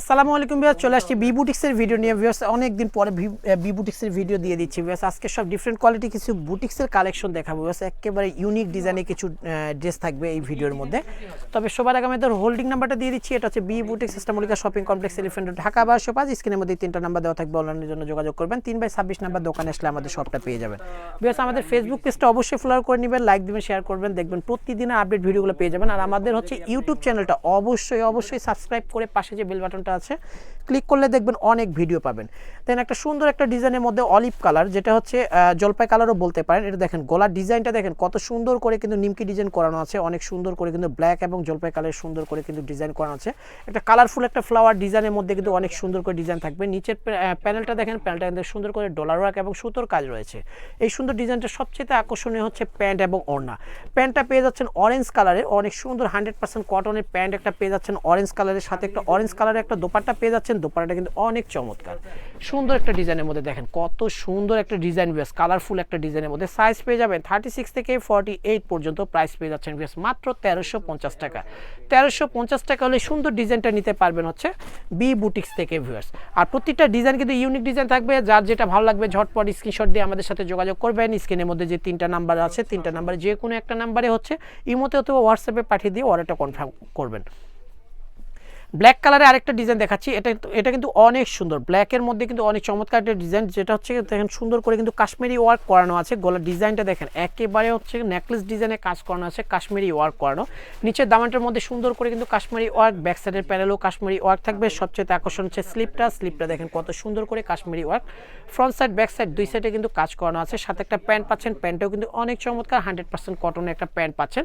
আসসালামু আলাইকুম ভিউয়ার্স, চলে আসছি বি বুটিক্সের ভিডিও নিয়ে। ভিউয়ার্স অনেক দিন পরে বি বুটিক্সের ভিডিও দিয়ে দিচ্ছি। ভিউয়ার্স, আজকে সব ডিফারেন্ট কোয়ালিটি কিছু বুটিক্সের কালেকশন দেখাবো। ভিউয়ার্স, একেবারে ইউনিক ডিজাইনের কিছু ড্রেস থাকবে এই ভিডিওর মধ্যে। তবে সবার আগে আমি তোর হোল্ডিং নাম্বারটা দিয়ে দিচ্ছি। এটা হচ্ছে বি বুটিক্স সিস্টেমলিকা শপিং কমপ্লেক্স এলিফেন্ট ঢাকা বারোশো পাঁচ স্ক্রিনের মধ্যে তিনটা নাম্বার দেওয়া থাকবে। অনলাইনের জন্য যোগাযোগ করবেন। তিন বাই ছাব্বিশ নাম্বার দোকানে আসলে আমাদের শপটা পেয়ে যাবেন। ভিউয়ার্স, আমাদের ফেসবুক পেজটা অবশ্যই ফলো করে নেবেন লাইক দিবেন শেয়ার করবেন, দেখবেন প্রতিদিনের আপডেট ভিডিওগুলো পেয়ে যাবেন। আর আমাদের হচ্ছে ইউটিউব চ্যানেলটা অবশ্যই অবশ্যই সাবস্ক্রাইব করে পাশে যে বেল বাটনটা আছে। ক্লিক করলে দেখবেন অনেক ভিডিও পাবেন। দেন একটা সুন্দর একটা ডিজাইনের মধ্যে অলিভ কালার যেটা হচ্ছে জলপাই কালারও বলতে পারেন। এটা দেখেন, গলার ডিজাইনটা দেখেন, কত সুন্দর করে কিন্তু নিমকি ডিজাইন করানো আছে। অনেক সুন্দর করে কিন্তু ব্ল্যাক এবং জলপাই কালার সুন্দর করে কিন্তু ডিজাইন করানো আছে। একটা কালারফুল একটা ফ্লাওয়ার ডিজাইনের মধ্যে কিন্তু অনেক সুন্দর করে ডিজাইন থাকবে। নিচের প্যানেলটা দেখেন প্যানেলটা কিন্তু সুন্দর করে ডলার ওয়ার্ক এবং সুতোর কাজ রয়েছে। এই সুন্দর ডিজাইনটা সবচেয়ে আকর্ষণীয় হচ্ছে প্যান্ট এবং ওড়না। প্যান্টটা পেয়ে যাচ্ছেন অরেঞ্জ কালারের অনেক সুন্দর হান্ড্রেড পার্সেন্ট কটনের প্যান্ট একটা পেয়ে যাচ্ছেন অরেঞ্জ কালারের সাথে একটা অরেঞ্জ কালারের একটা দোপাট্টা পেয়ে যাচ্ছেন, দোপাট্টাটা কিন্তু অনেক চমৎকার। সুন্দর একটা ডিজাইনের মধ্যে দেখেন, কত সুন্দর একটা ডিজাইন বেস কালারফুল একটা ডিজাইনের মধ্যে সাইজ পেয়ে যাবেন থার্টি সিক্স থেকে ফর্টি এইট পর্যন্ত প্রাইস পেয়ে যাচ্ছেন বেস মাত্র তেরোশো পঞ্চাশ টাকা। তেরোশো পঞ্চাশ টাকা হলে সুন্দর ডিজাইনটা নিতে পারবেন হচ্ছে বি বুটিক্স থেকে ভিউয়ার্স আর প্রতিটা ডিজাইন কিন্তু ইউনিক ডিজাইন থাকবে, যার যেটা ভালো লাগবে ঝটপট স্ক্রিনশট দিয়ে আমাদের সাথে যোগাযোগ করবেন। স্ক্রিনের মধ্যে যে তিনটা নাম্বার আছে, তিনটা নাম্বারে যে কোনো একটা নাম্বারে হচ্ছে, ইমোতে অথবা হোয়াটসঅ্যাপে পাঠিয়ে দিয়ে অর্ডারটা কনফার্ম করবেন। ব্ল্যাক কালারে আরেকটা ডিজাইন দেখাচ্ছি। এটা এটা কিন্তু অনেক সুন্দর। ব্ল্যাকের মধ্যে কিন্তু অনেক চমৎকার একটা ডিজাইন যেটা হচ্ছে দেখেন সুন্দর করে কিন্তু কাশ্মীরি ওয়ার্ক করানো আছে। গলার ডিজাইনটা দেখেন, একেবারে হচ্ছে নেকলেস ডিজাইনে কাজ করানো আছে, কাশ্মীরি ওয়ার্ক করানো। নিচের দামানটার মধ্যে সুন্দর করে কিন্তু কাশ্মীরি ওয়ার্ক ব্যাক সাইডের প্যানেলও কাশ্মীরি ওয়ার্ক থাকবে। সবচেয়ে আকর্ষণ হচ্ছে স্লিপটা স্লিপটা দেখেন কত সুন্দর করে Kashmiri work front side back side দুই সাইডে কিন্তু কাজ করানো আছে। সাথে একটা প্যান্ট পাচ্ছেন। প্যান্টটাও কিন্তু অনেক চমৎকার। হান্ড্রেড পার্সেন্ট কটনের একটা প্যান্ট পাচ্ছেন।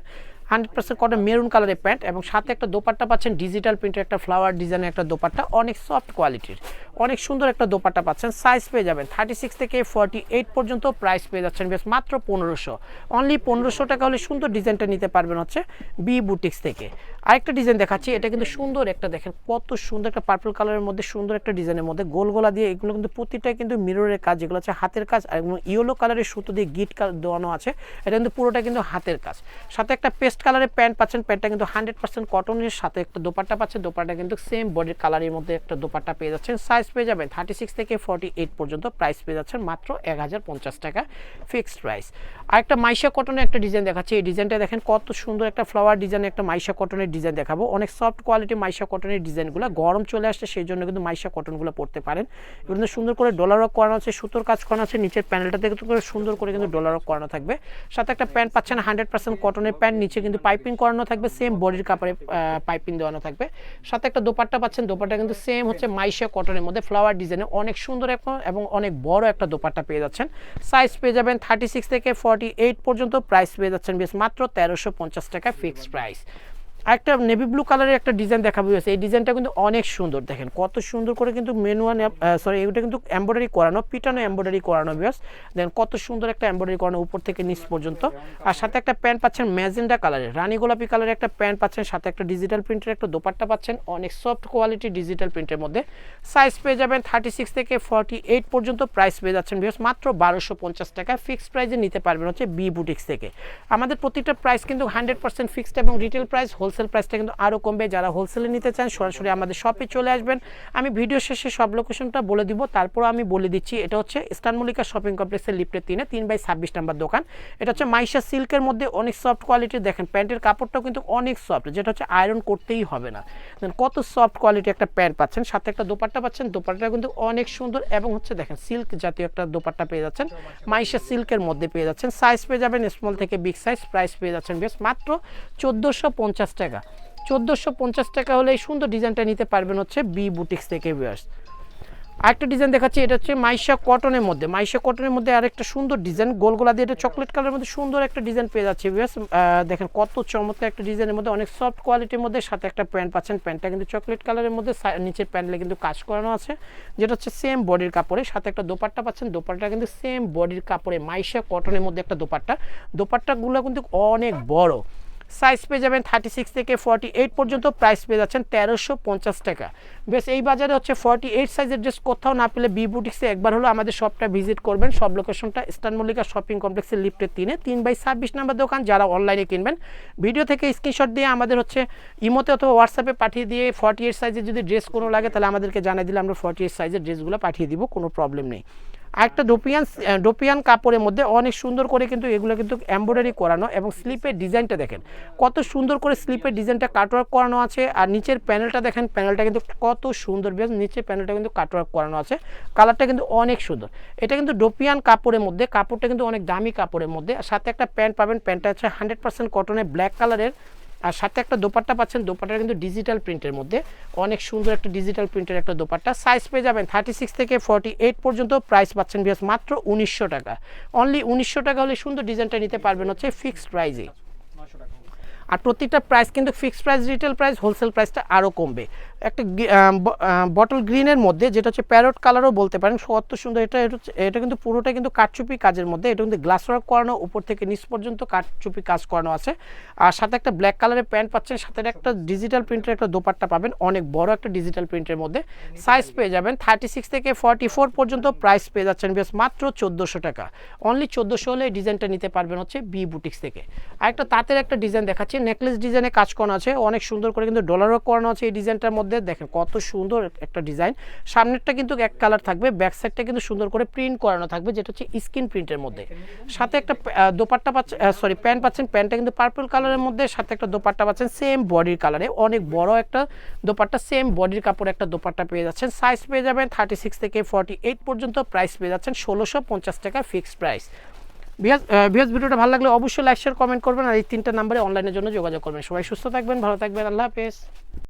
হান্ড্রেড পার্সেন্ট কটন মেরুন কালারের প্যান্ট এবং সাথে একটা দোপাট্টা পাচ্ছেন ডিজিটাল প্রিন্টের একটা ফ্লাওয়ার ডিজাইনের একটা দোপাট্টা, অনেক সফট কোয়ালিটির। অনেক সুন্দর একটা দোপাট্টা পাচ্ছেন সাইজ পেয়ে যাবেন থার্টি সিক্স থেকে ফর্টি এইট পর্যন্ত প্রাইস পেয়ে যাচ্ছেন বেশ মাত্র পনেরোশো। অনলি পনেরোশো টাকা হলে সুন্দর ডিজাইনটা নিতে পারবেন হচ্ছে বি বুটিক্স থেকে। আরেকটা ডিজাইন দেখাচ্ছি, এটা কিন্তু সুন্দর একটা দেখেন, কত সুন্দর একটা পার্পল কালারের মধ্যে সুন্দর একটা ডিজাইনের মধ্যে গোল গোলা দিয়ে এগুলো কিন্তু প্রতিটা কিন্তু মিররের কাজ যেগুলো আছে হাতের কাজ আর ইয়েলো কালারের সুতো দিয়ে গিট দেওয়ানো আছে, এটা কিন্তু পুরোটা কিন্তু হাতের কাজ। সাথে একটা পেস্ট কালারের প্যান্ট পাচ্ছেন প্যান্টটা কিন্তু হান্ড্রেড পার্সেন্ট কটনের সাথে একটা দোপাট্টা পাচ্ছেন। দোপাট্টা কিন্তু সেম বডির কালারের মধ্যে একটা দোপাট্টা পেয়ে যাচ্ছেন। সাইজ পেয়ে যাবেন থার্টি সিক্স থেকে ফর্টি এইট পর্যন্ত। প্রাইস পেয়ে যাচ্ছেন মাত্র এক হাজার পঞ্চাশ টাকা ফিক্সড প্রাইস আর একটা মাইশা কটনের একটা ডিজাইন দেখাচ্ছি। এই ডিজাইনটা দেখেন কত সুন্দর একটা ফ্লাওয়ার ডিজাইন একটা মাইশা কটনের ডিজাইন দেখাবো। অনেক সফট কোয়ালিটি মাইশা কটনের ডিজাইনগুলো গরম চলে আসছে, সেই জন্য কিন্তু মাইশা কটনগুলো পড়তে পারেন। এগুলো সুন্দর করে ডলার ওয়ার্ক করানো আছে, সুতোর কাজ করানো আছে, নিচের প্যানেলটা করে সুন্দর করে কিন্তু ডলার ওয়ার্ক করানো থাকবে। সাথে একটা প্যান্ট পাচ্ছেন হান্ড্রেড পার্সেন্ট কটনের প্যান্ট নিচে কিন্তু পাইপিং করানো থাকবে সেম বডির কাপড়ে পাইপিং দেওয়ানো থাকবে। সাথে একটা দোপাট্টা পাচ্ছেন, দোপাট্টা কিন্তু সেম হচ্ছে মাইশিয়া কটনের মধ্যে। ফ্লাওয়ার ডিজাইনে অনেক সুন্দর এখন এবং অনেক বড় একটা দোপাট্টা পেয়ে যাচ্ছেন। সাইজ পেয়ে যাবেন থার্টি সিক্স থেকে ফর্টি এইট পর্যন্ত প্রাইস পেয়ে যাচ্ছেন বেশ মাত্র তেরোশো পঞ্চাশ টাকা ফিক্সড প্রাইস একটা নেভি ব্লু কালারের একটা ডিজাইন দেখাবো হয়েছে এই ডিজাইনটা কিন্তু অনেক সুন্দর, দেখেন। কত সুন্দর করে কিন্তু মেনুয়ান সরি এটা কিন্তু এমব্রয়ডারি করানো, পিটানো এমব্রয়ডারি করানো বিয়াস দেখেন কত সুন্দর একটা এমব্রয়ডারি করানো উপর থেকে নিচ পর্যন্ত। আর সাথে একটা প্যান্ট পাচ্ছেন ম্যাজেন্ডা কালারের রানী গোলাপি কালারের একটা প্যান্ট পাচ্ছেন, সাথে একটা ডিজিটাল প্রিন্টের একটা দোপাট্টা পাচ্ছেন, অনেক সফট কোয়ালিটি ডিজিটাল প্রিন্টের মধ্যে। সাইজ পেয়ে যাবেন থার্টি সিক্স থেকে ফর্টি এইট পর্যন্ত প্রাইস পেয়ে যাচ্ছেন বিয়াস মাত্র বারোশো পঞ্চাশ টাকা ফিক্সড প্রাইসে নিতে পারবেন হচ্ছে বি বুটিক্স থেকে। আমাদের প্রতিটা প্রাইস কিন্তু হান্ড্রেড পার্সেন্ট ফিক্সড এবং রিটেল প্রাইস হোলসেল প্রাইসটা কিন্তু আরও কমবে। যারা হোলসেলে নিতে চান, সরাসরি আমাদের শপে চলে আসবেন। আমি ভিডিও শেষে সব লোকেশনটা বলে দিব। তারপর আমি বলে দিচ্ছি, এটা হচ্ছে ইস্টার্ন মল্লিকা শপিং কমপ্লেক্সের লিফটের তিনে, তিন বাই ছাব্বিশ নাম্বার দোকান। এটা হচ্ছে মাইশা সিল্কের মধ্যে অনেক সফট কোয়ালিটির দেখেন, প্যান্টের কাপড়টাও কিন্তু অনেক সফট যেটা হচ্ছে আয়রন করতেই হবে না। দেন কত সফট কোয়ালিটি একটা প্যান্ট পাচ্ছেন। সাথে একটা দোপাট্টা পাচ্ছেন। দোপাট্টা কিন্তু অনেক সুন্দর এবং হচ্ছে দেখেন সিল্ক জাতীয় একটা দোপাট্টা পেয়ে যাচ্ছেন। মাইশা সিল্কের মধ্যে পেয়ে যাচ্ছেন। সাইজ পেয়ে যাবেন স্মল থেকে বিগ সাইজ প্রাইস পেয়ে যাচ্ছেন বেশ মাত্র চোদ্দোশো পঞ্চাশ টাকা। চোদ্দোশো পঞ্চাশ টাকা হলে এই সুন্দর ডিজাইনটা নিতে পারবেন হচ্ছে বি বুটিক্স থেকে ভিউয়ার্স আরেকটা ডিজাইন দেখাচ্ছি, এটা হচ্ছে মাইশা কটনের মধ্যে। মাইশা কটনের মধ্যে আরেকটা সুন্দর ডিজাইন, গোলগোলা দিয়ে এটা চকলেট কালারের মধ্যে সুন্দর একটা ডিজাইন পেয়ে যাচ্ছে ভিউয়ার্স দেখেন কত চমৎকার একটা ডিজাইনের মধ্যে, অনেক সফট কোয়ালিটির মধ্যে সাথে একটা প্যান্ট পাচ্ছেন। প্যান্টটা কিন্তু চকলেট কালারের মধ্যে নিচের প্যান্টলে কিন্তু কাজ করানো আছে, যেটা হচ্ছে সেম বডির কাপড়ে। সাথে একটা দোপাট্টা পাচ্ছেন, দোপাট্টা কিন্তু সেম বডির কাপড়ে, মাইশা কটনের মধ্যে একটা দোপাট্টা। দোপাট্টাগুলো কিন্তু অনেক বড়। সাইজ পেয়ে যাবেন থার্টি সিক্স থেকে ফর্টি এইট পর্যন্ত প্রাইস পেয়ে যাচ্ছেন তেরোশো পঞ্চাশ টাকা। বেশ, এই বাজারে হচ্ছে ফর্টি এইট সাইজের ড্রেস কোথাও না পেলে বি বুটিক্সে একবার হলো আমাদের শপটা ভিজিট করবেন। সব লোকেশনটা ইস্টার্ন মল্লিকা শপিং কমপ্লেক্সের লিফটের তিনে, তিন বাই ছাব্বিশ নাম্বার দোকান, যারা অনলাইনে কিনবেন। ভিডিও থেকে স্ক্রিনশট দিয়ে আমাদের হচ্ছে ইমোতে অথবা হোয়াটসঅ্যাপে পাঠিয়ে দিয়ে ফর্টি এইট সাইজের যদি ড্রেস কোনো লাগে, তাহলে আমাদেরকে জানিয়ে দিলে আমরা ফর্টি এইট সাইজের ড্রেসগুলো পাঠিয়ে দিব, কোনো প্রবলেম নেই। আরেকটা ডোপিয়ান ডোপিয়ান কাপড়ের মধ্যে অনেক সুন্দর করে কিন্তু এগুলো কিন্তু এমব্রয়ডারি করানো এবং স্লিপের ডিজাইনটা দেখেন। কত সুন্দর করে স্লিপের ডিজাইনটা কাটওয়ার্ক করানো আছে আর নিচের প্যানেলটা দেখেন প্যানেলটা কিন্তু কত সুন্দর বেশ নিচের প্যানেলটা কিন্তু কাটওয়ার্ক করানো আছে। কালারটা কিন্তু অনেক সুন্দর। এটা কিন্তু ডোপিয়ান কাপড়ের মধ্যে, কাপড়টা কিন্তু অনেক দামি কাপড়ের মধ্যে। আর সাথে একটা প্যান্ট পাবেন প্যান্টটা হচ্ছে হান্ড্রেড পার্সেন্ট কটনের ব্ল্যাক কালারের আর সাথে একটা দোপাট্টা পাচ্ছেন দোপাট্টাটা কিন্তু ডিজিটাল প্রিন্টের মধ্যে। অনেক সুন্দর একটা ডিজিটাল প্রিন্টের একটা দোপাট্টা। সাইজ পেয়ে যাবেন থার্টি সিক্স থেকে ফর্টি এইট পর্যন্ত। প্রাইস পাচ্ছেন বিয়াস মাত্র উনিশশো টাকা। অনলি উনিশশো টাকা হলে সুন্দর ডিজাইনটা নিতে পারবেন হচ্ছে ফিক্সড প্রাইজে আর প্রতিটা প্রাইস কিন্তু fixed price retail price wholesale প্রাইসটা আরও কমবে। একটা বটল গ্রিনের মধ্যে যেটা হচ্ছে প্যারট কালারও বলতে পারেন কত সুন্দর, এটা এটা কিন্তু পুরোটা কিন্তু কাঠচুপি কাজের মধ্যে, এটা কিন্তু গ্লাস ওয়ার্ক করানো, উপর থেকে নিচ পর্যন্ত কাঠচুপি কাজ করানো আছে। আর সাথে একটা ব্ল্যাক কালারের প্যান্ট পাচ্ছেন, সাথে একটা ডিজিটাল প্রিন্টের একটা দোপাট্টা পাবেন, অনেক বড় একটা ডিজিটাল প্রিন্টের মধ্যে। সাইজ পেয়ে যাবেন থার্টি সিক্স থেকে ফর্টি ফোর পর্যন্ত প্রাইস পেয়ে যাচ্ছেন বেশ মাত্র চোদ্দোশো টাকা। অনলি চোদ্দোশো হলে ডিজাইনটা নিতে পারবেন হচ্ছে বি বুটিক্স থেকে। আর একটা তাঁতের একটা ডিজাইন দেখাচ্ছি নেকলেস ডিজাইনে কাজ করানো আছে। অনেক সুন্দর করে কিন্তু ডলারও করানো আছে এই ডিজাইনটার মধ্যে। দেখেন, কত সুন্দর একটা ডিজাইন সামনেরটা কিন্তু এক কালার থাকবে ব্যাক সাইডটা কিন্তু সুন্দর করে প্রিন্ট করানো থাকবে, যেটা হচ্ছে স্কিন প্রিন্টের মধ্যে। সাথে একটা দোপাট্টা পাচ্ছেন সরি প্যান্ট পাচ্ছেন। প্যান্টটা কিন্তু পার্পল কালারের মধ্যে, সাথে একটা দোপাট্টা পাচ্ছেন সেম বডির কালারে অনেক বড় একটা দোপাট্টা সেম বডির কাপড়ে একটা দোপাট্টা পেয়ে যাচ্ছেন। সাইজ পেয়ে যাবেন থার্টি সিক্স থেকে ফর্টি এইট পর্যন্ত প্রাইস পেয়ে যাচ্ছেন ষোলোশো পঞ্চাশ টাকা ফিক্সড প্রাইস ভিএস ভিডিওটা ভালো লাগলে অবশ্যই লাইক শেয়ার কমেন্ট করবেন। আর এই তিনটা নাম্বারে অনলাইনের জন্য যোগাযোগ করবেন। সবাই সুস্থ থাকবেন, ভালো থাকবেন। আল্লাহ হাফেজ।